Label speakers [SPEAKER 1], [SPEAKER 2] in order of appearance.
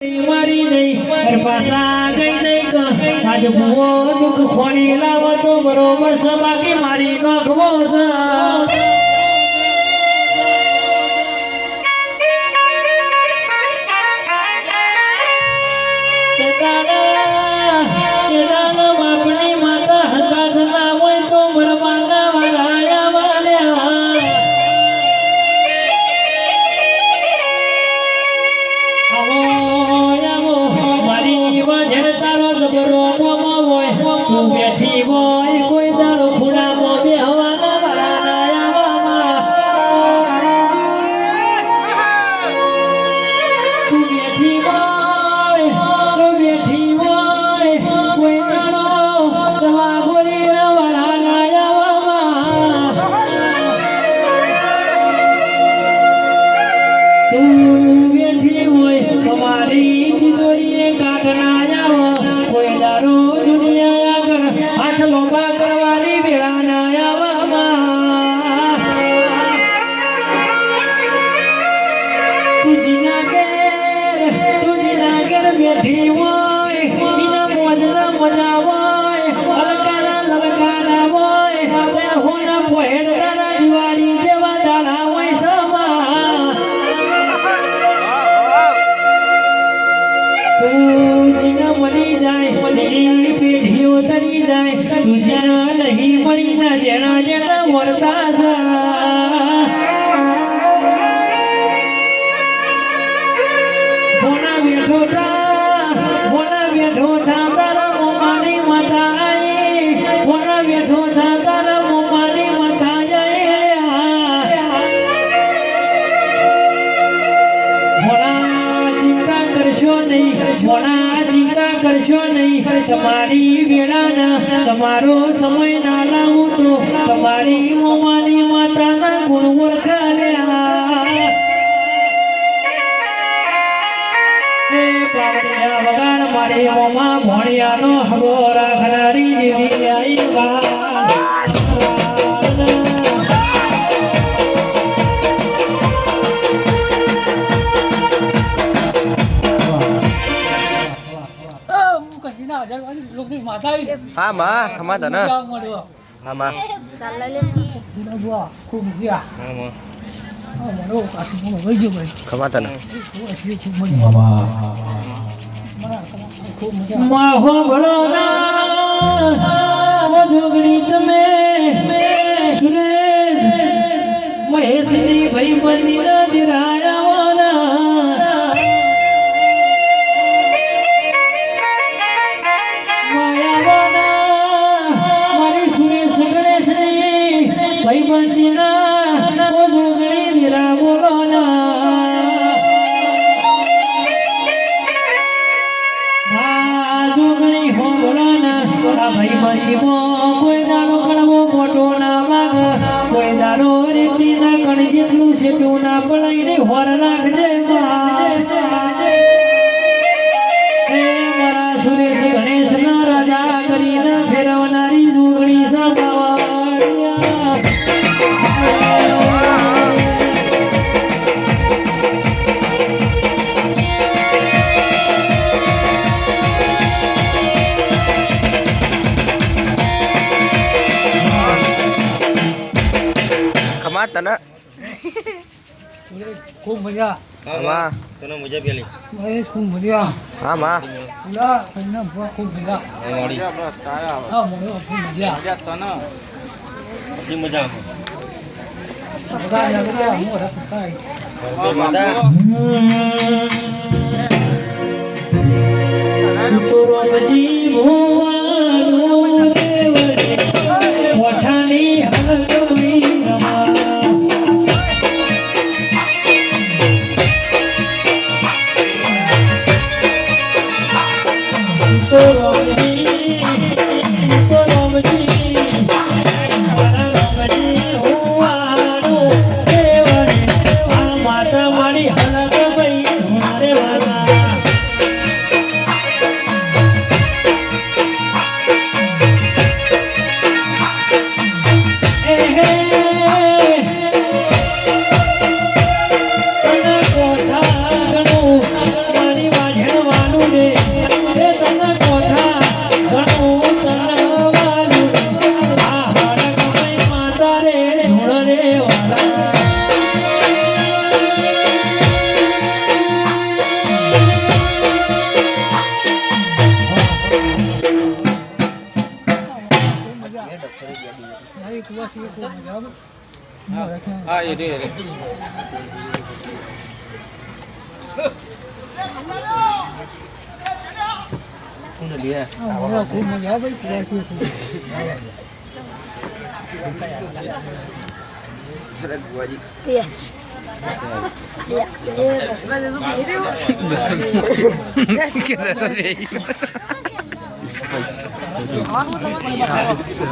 [SPEAKER 1] મારી નહીં પાસા ગઈ નહીં આજ ભૂવો દુઃખ ખોણી લાવો તો બરોબર છે બાકી મારી નોખવો છે. તું હોય, કોઈ દાડો ખૂણામાં બેહવાના. તું બેઠી હોય, તું તમારી તિજોરીએ કાઢના મળી જાય મળી પેઢીઓ તરી જાય તુજના નહીં કરશો નહીં. તમારી વેળાના, તમારો સમય ના લાવું તો તમારી મોમાની માતાના ગુણ ઓળખાયા વગાડ મારી મોમા ભણિયાનો હગો
[SPEAKER 2] હા માં ખમા તને હા માં ખમા તને
[SPEAKER 3] ખૂબ મજા
[SPEAKER 1] માહો ભળો ના જોગણી તમે સુરેશ મહેશની ભાઈ બની ના વાગ કોઈ દાડો રીતિ કણ જેટલું સેટું ના પડાઈને હોર રાખજે.
[SPEAKER 2] તને?
[SPEAKER 3] ખૂબ મજા.
[SPEAKER 2] ખમા તને મજા પેલી.
[SPEAKER 3] મહેશ ખૂબ મજા.
[SPEAKER 2] હા માં.
[SPEAKER 3] કન્યા ખૂબ મજા. હા ખૂબ મજા.
[SPEAKER 2] મજા
[SPEAKER 3] બધા હું. રખતા હા
[SPEAKER 4] એ રે રે
[SPEAKER 3] ખૂબ મજા આવે ભાઈ ક્લાસ